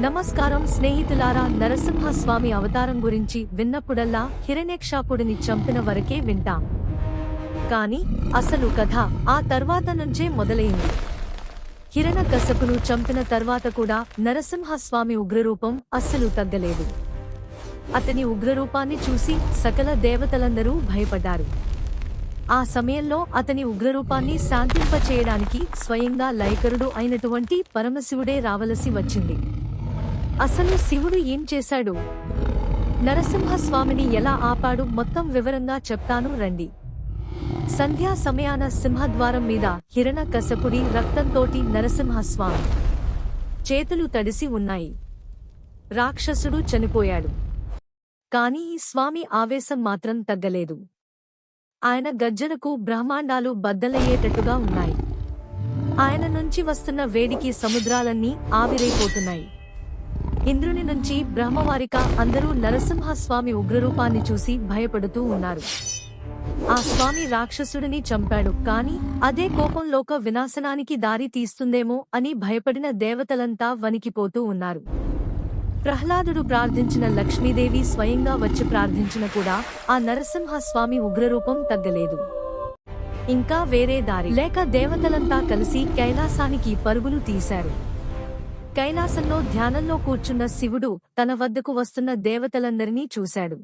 నమస్కారం స్నేహితులారా. నరసింహస్వామి అవతారం గురించి విన్నప్పుడల్లా హిరణ్యక్షాపుడిని చంపిన వరకే వింటాం. కాని అసలు కథ ఆ తర్వాత నుంచే మొదలైంది. హిరణ హిరణకశపును చంపిన తర్వాత కూడా నరసింహస్వామి ఉగ్రరూపం అస్సలు తగ్గలేదు. అతని ఉగ్రరూపాన్ని చూసి సకల దేవతలందరూ భయపడ్డారు. ఆ సమయంలో అతని ఉగ్రరూపాన్ని శాంతింపచేయడానికి స్వయంగా లైకరుడు అయినటువంటి పరమశివుడే రావలసి వచ్చింది. అసలు శివుడు ఏం చేశాడు? నరసింహస్వామిని ఎలా ఆపాడు? మొత్తం వివరంగా చెప్తాను రండి. సంధ్యా సమయాన సింహద్వారం మీద హిరణ కసపుడి రక్తంతోటి నరసింహస్వామి చేతులు తడిసి ఉన్నాయి. రాక్షసుడు చనిపోయాడు. కాని ఈ స్వామి ఆవేశం మాత్రం తగ్గలేదు. ఆయన గర్జనకు బ్రహ్మాండాలు బద్దలయ్యేటట్టుగా ఉన్నాయి. ఆయన నుంచి వస్తున్న వేడికి సముద్రాలన్నీ ఆవిరైపోతున్నాయి. ఇంద్రుని నుంచి బ్రహ్మవారిక అందరూ నరసింహస్వామి ఉగ్రరూపాన్ని చూసి భయపడుతూ ఉన్నారు. ఆ స్వామి రాక్షసుడిని చంపాడు. కాని అదే కోపంలోక వినాశనానికి దారి తీస్తుందేమో అని భయపడిన దేవతలంతా వణికిపోతూ ఉన్నారు. ప్రహ్లాదుడు ప్రార్థించిన లక్ష్మీదేవి స్వయంగా వచ్చి ప్రార్థించిన కూడా ఆ నరసింహస్వామి ఉగ్రరూపం తగ్గలేదు. ఇంకా వేరే దారి. లేక దేవతలంతా కలిసి కైలాసానికి పరుగులు తీశారు. కైలాసంలో ధ్యానంలో కూర్చున్న శివుడు తన వద్దకు వస్తున్న దేవతలందరినీ చూశాడు.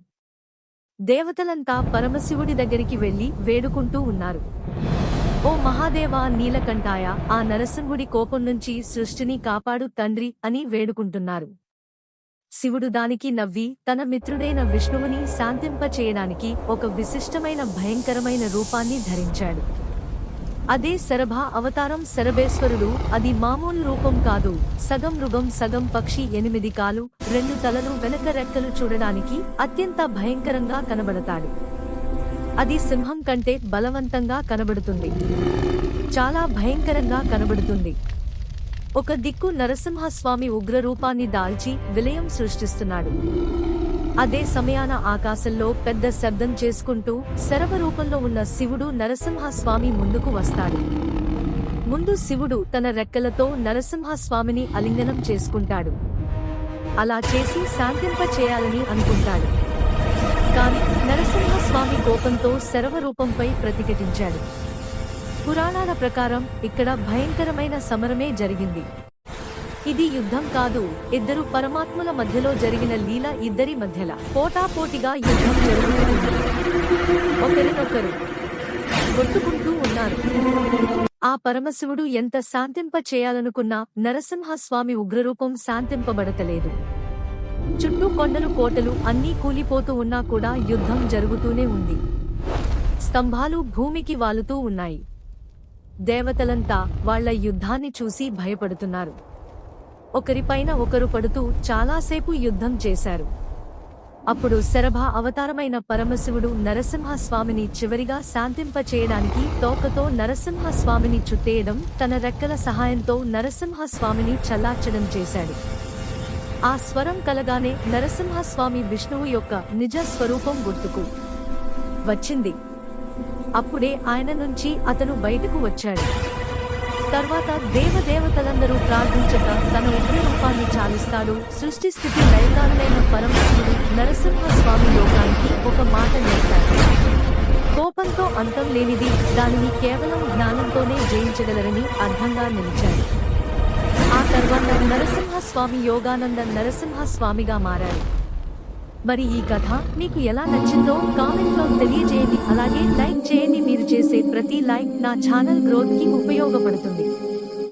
దేవతలంతా పరమశివుడి దగ్గరికి వెళ్ళి వేడుకుంటూ ఉన్నారు. ఓ మహాదేవా నీలకంఠాయ ఆ నరసింహుడి కోపం నుంచి సృష్టిని కాపాడు తండ్రి అని వేడుకుంటున్నారు. శివుడు దానికి నవ్వి తన మిత్రుడైన విష్ణువుని శాంతింపచేయడానికి ఒక విశిష్టమైన భయంకరమైన రూపాన్ని ధరించాడు. అదే శరభ అవతారం శరభేశ్వరుడు. అది మామూలు రూపం కాదు. సగం మృగం సగం పక్షి ఎనిమిది కాలు రెండు తలలు వెనక రెక్కలు చూడడానికి అత్యంత భయంకరంగా కనబడతాడు. అది సింహం కంటే బలవంతంగా కనబడుతుంది. చాలా భయంకరంగా కనబడుతుంది. ఒక దిక్కు నరసింహస్వామి ఉగ్రరూపాన్ని దాల్చి విలయం సృష్టిస్తున్నాడు. అదే సమయాన ఆకాశంలో పెద్ద శబ్దం చేసుకుంటూ శరవరూపంలో ఉన్న శివుడు నరసింహస్వామి ముందుకు వస్తాడు. ముందు శివుడు తన రెక్కలతో నరసింహస్వామిని అలింగనం చేసుకుంటాడు. అలా చేసి శాంతింప చేయాలని అనుకుంటాడు. కాని నరసింహస్వామి కోపంతో శరవరూపంపై ప్రతిఘటించాడు. పురాణాల ప్రకారం ఇక్కడ భయంకరమైన సమరమే జరిగింది. ఇది యుద్ధం కాదు. ఇద్దరు పరమాత్ముల మధ్యలో జరిగిన లీల ఇద్దరి మధ్యల. పోటాపోటీగా యుద్ధం జరుగుతుంది. ఒకరినొకరు కొట్టుకుంటూ ఉన్నారు. ఆ పరమశివుడు ఎంత శాంతింప చేయాలనుకున్నా నరసింహస్వామి ఉగ్రరూపం శాంతింపబడతలేదు. చుట్టూ కొండలు కోటలు అన్నీ కూలిపోతూ ఉన్నా కూడా యుద్ధం జరుగుతూనే ఉంది. స్తంభాలు భూమికి వాలుతూ ఉన్నాయి. దేవతలంతా వాళ్ళ యుద్ధాన్ని చూసి భయపడుతున్నారు. ఒకరిపైన ఒకరు పడుతూ చాలాసేపు యుద్ధం చేశారు. అప్పుడు శరభ అవతారమైన పరమశివుడు నరసింహస్వామిని చివరిగా శాంతింపచేయడానికి తోకతో నరసింహస్వామిని చుట్టేయడం తన రెక్కల సహాయంతో నరసింహస్వామిని చల్లార్చడం చేశాడు. ఆ స్వరం కలగానే నరసింహస్వామి విష్ణువు యొక్క నిజ స్వరూపం గుర్తుకు వచ్చింది. అప్పుడే ఆయన నుంచి అతను బయటకు వచ్చాడు. తర్వాత దేవదేవతలందరూ ప్రార్థించక తన ఉగ్ర రూపాన్ని చాలిస్తాడు. సృష్టి స్థితి లయకాలైన పరమశివుడు నరసింహస్వామి లోకానికి ఒక మాట నేర్పాడు. కోపంతో అంతం లేనిది దానిని కేవలం జ్ఞానంతోనే జయించగలరని అర్థంగా నిలిచాడు. ఆ తర్వాత నరసింహస్వామి యోగానంద నరసింహస్వామిగా మారాడు. మరి ఈ కథ మీకు ఎలా నచ్చిందో కామెంట్లో తెలియజేయండి. అలాగే లైక్ చేయండి. మీరు చేసే ప్రతి లైక్ నా ఛానల్ గ్రోత్కి ఉపయోగపడుతుంది.